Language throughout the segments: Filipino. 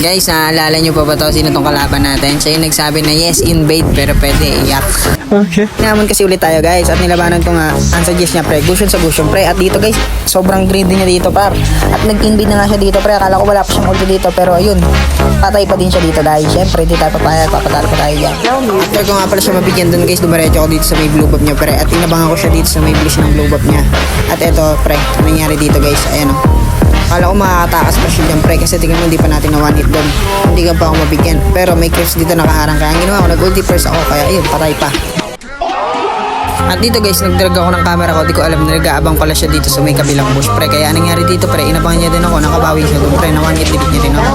Guys, naalala nyo pa ba to? Sino tong kalaban natin? Siya yung nagsabi na yes, invade, pero pwede iyak. Okay. Naman kasi ulit tayo guys at nilabanan ko nga ang suggest niya pre. Gusion sa Gusion pre. At dito guys sobrang greedy niya dito par. At nag-invade na nga siya dito pre. Akala ko wala pa siyang ulti dito pero ayun patay pa din siya dito dahil syempre di tayo papayag papatalo pa tayo dyan. After ko nga pala siya mabigyan dun guys dumaretso ako dito sa may blue buff niya pre. At inabangan ko siya dito sa may bliss ng blue buff niya. At eto pre nangyari dito guys? Ayan o Kala ko makakatakas pa siya dyan pre kasi tingnan mo hindi pa natin na one hit doon. Hindi ka pa ako mabigyan. Pero may creeps dito nakaharang kaya ginawa ko nag-ulti first ako kaya ayun patay pa. At dito guys, nagdrag ako ng camera ko. Di ko alam na nag-aabang pala siya dito sa may kabilang bush pre. Kaya nangyari dito pre, inabangan niya din ako. Nakabawi siya doon pre. Nawangit din niya din ako.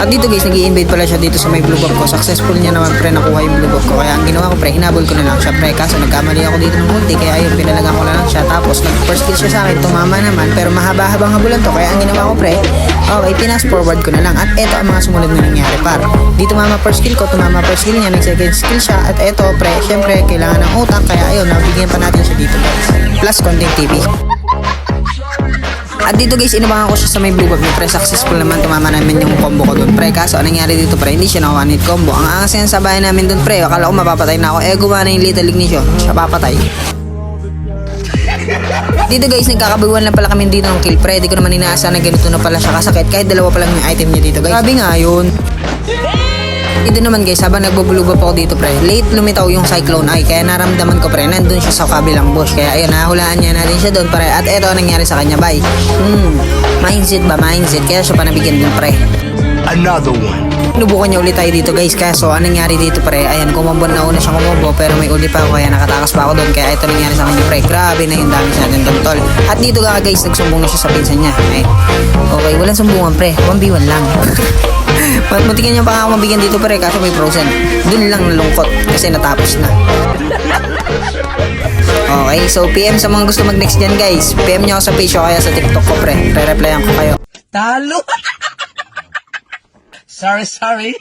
At dito guys, nag invade pala siya dito sa may blue buff ko. Successful niya naman pre, nakuha yung blue buff ko. Kaya ang ginawa ko pre, hinabol ko na lang siya pre. Kaso nagkamali ako dito ng ulti. Kaya ayun, pinalagan ko na lang siya. Tapos nag-first kill siya sa akin, tumama naman. Pero mahaba-habang habulan to. Kaya ang ginawa ko pre, okay, pinas forward ko na lang. At eto ang mga sumunod na nangyari par. Di tumama first kill ko, tumama first kill niya, nag-second skill siya. At eto pre, syempre, kailangan ng utak. Kaya ayun, nabigyan pa natin siya dito guys. Plus content TV. At dito guys, inabangan ko siya sa may blue buff niya pre. Successful naman tumama namin yung combo ko doon pre. Kaso anong nangyari dito pre, hindi siya na one hit combo. Ang angas yan sa bahay namin doon pre. Akala ko mapapatay na ako. Eh, gumana yung little ignition. Siya papatay. Dito guys, nagkakabawan lang pala kami dito ng kill pre. Di ko naman inaasa na ganito na pala siya kasakit. Kahit dalawa pa lang yung item niya dito guys. Grabe nga yun. Ito naman guys, habang nagbubuluba pa ako dito pre, late lumitaw yung Cyclone Eye. Kaya naramdaman ko pre, nandun siya sa kabilang bush. Kaya ayun, nahulaan niya natin siya doon pre. At eto ang nangyari sa kanya, bye. Hmm, mindset ba, mindset. Kaya siya pa nabigyan doon pre. Another one. Nubukan niya ulit tayo dito guys. Kaya so, anong nangyari dito pre? Ayan, kumombo na una siyang kumombo. Pero may uli pa ako kaya nakatakas pa ako doon. Kaya ito nangyari sa kanya pre. Grabe na yung damage natin doon tol. At dito ka guys, nagsumbong na siya sa pinsan niya. Eh, okay, walang sumbungan pre. 1v1 lang. Matikan niya pa ako mabigyan dito pre. Kaso may frozen. Doon lang nalungkot. Kasi natapos na. Okay, so PM sa mga gusto mag-next dyan guys. PM niyo ako sa page ko kaya sa TikTok ko pre. Re-replyan ko kayo. Talo! sorry, sorry.